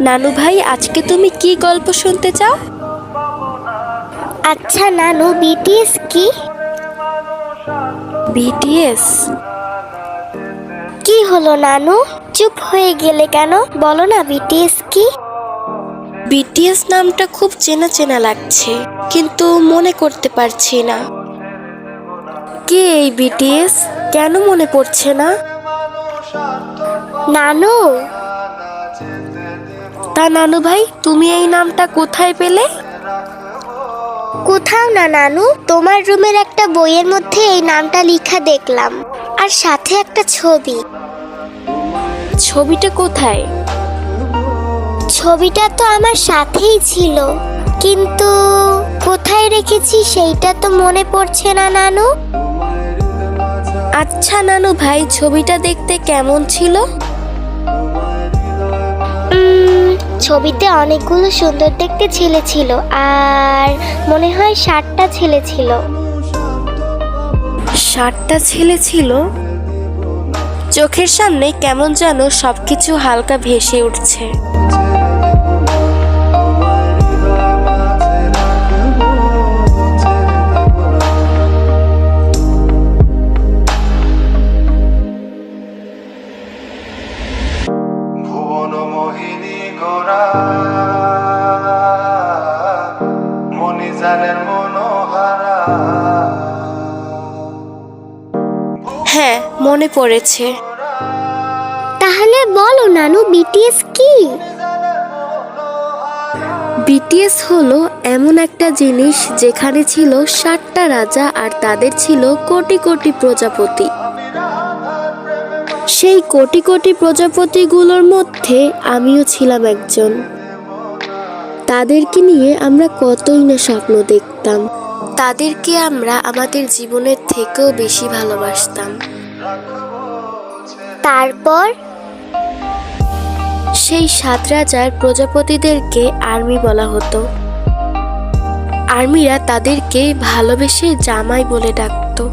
নানু ভাই আজকে তুমি কি গল্প শুনতে চাও? আচ্ছা নানু বিটিএস কি? বিটিএস কি হলো নানু? চুপ হয়ে গেলে কেন? বলো না বিটিএস কি? বিটিএস নামটা খুব চেনা চেনা লাগছে কিন্তু মনে করতে পারছি না। কে এই বিটিএস কেন মনে পড়ছে না? নানু তা নানু ভাই তুমি এই নামটা কোথায় পেলে? কোথাও না নানু তোমার রুমের একটা বইয়ের মধ্যে এই নামটা লেখা দেখলাম। আর সাথে একটা ছবি। ছবিটা কোথায়? ছবিটা তো আমার সাথেই ছিল। কিন্তু কোথায় রেখেছি সেইটা তো মনে পড়ছে না নানু। আচ্ছা নানু ভাই ছবিটা দেখতে কেমন ছিল? ছবিতে অনেকগুলো সুন্দর দেখতে ছেলে ছিল, আর মনে হয় ষাটটা ছেলে ছিল। ষাটটা ছেলে ছিল? চোখের সামনে কেমন যেন সবকিছু হালকা ভেসে উঠছে। মনোহারা। হ্যাঁ মনে পড়েছে। তাহলে বলো নানু বিটিএস কি? বিটিএস হলো এমন একটা জিনিস যেখানে ছিল ষাটটা রাজা আর তাদের ছিল কোটি কোটি প্রজাপতি। সেই কোটি কোটি প্রজাপতিগুলোর মধ্যে আমিও ছিলাম একজন। তাদেরকে নিয়ে আমরা কতই না স্বপ্ন দেখতাম। তাদেরকে আমরা আমাদের জীবনের থেকেও বেশি ভালোবাসতাম। তারপর সেই সাত রাজার প্রজাপতিদেরকে আর্মি বলা হতো। আর্মিরা তাদেরকে ভালোবেসে জামাই বলে ডাকতো।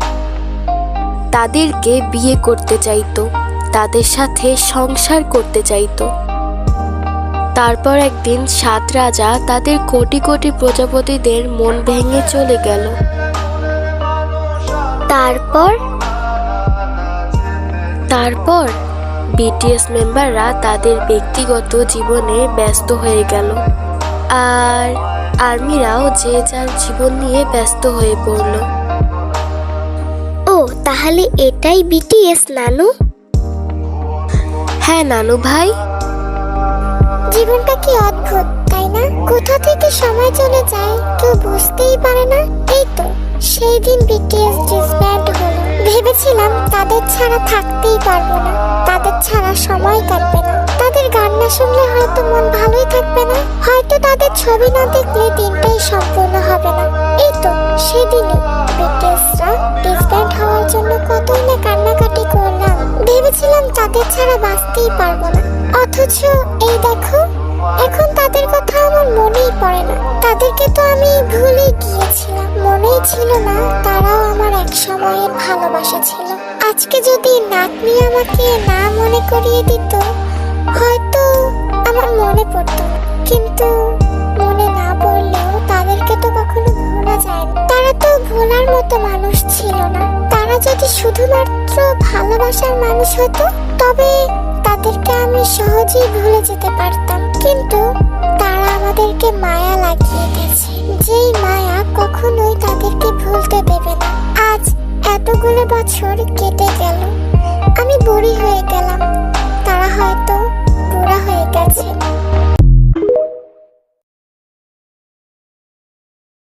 তাদেরকে বিয়ে করতে চাইতো। তাদের সাথে সংসার করতে চাইতো। তারপর একদিন সাত রাজা তাদের কোটি কোটি প্রজাপতিদের মন ভেঙে চলে গেল। তারপর? তারপর বিটিএস মেম্বাররা তাদের ব্যক্তিগত জীবনে ব্যস্ত হয়ে গেল। আর আর্মিরাও যে যার জীবন নিয়ে ব্যস্ত হয়ে পড়ল। ও, তাহলে এটাই বিটিএস নানু? হ্যাঁ নানু ভাই। জীবনটা কি অদ্ভুত, তাই না? কোথা থেকে সময় চলে যায়, কেউ বুঝতেই পারে না। এই তো, সেই দিন বিটিএস ডিসব্যান্ড হলো। ভেবেছিলাম তাদের ছাড়া থাকতেই পারব না। তাদের ছাড়া সময় কাটবে না। তাদের গান না শুনলে হয়তো মন ভালোই থাকবে না। হয়তো তাদের ছবি না দেখলে দিনটাই সম্পূর্ণ হবে না। এই তো, সেদিনই বিটিএসরা তাদের ছাড়া বাঁচতেই পারব না। অথচ এই দেখো, এখন তাদের কথা আমার মনেই পড়ে না। তাদেরকে তো আমি ভুলে গিয়েছিলাম। মনেই ছিল না তারাও আমার এক সময়ের ভালোবাসা ছিল। আজকে যদি নাতনি আমাকে না মনে করিয়ে দিত, হয়তো আমার মনে পড়তো। কিন্তু যায়। তারা তো ভোলার মতো মানুষ ছিল না। তারা যদি শুধুমাত্র ভালোবাসার মানুষ হতো, তবে তাদেরকে আমি সহজেই ভুলে যেতে পারতাম। কিন্তু তারা আমাদেরকে মায়া লাগিয়ে দিয়েছে। যেই মায়া কখনোই তাদেরকে ভুলতে দেবে না। আজ এতগুলো বছর কেটে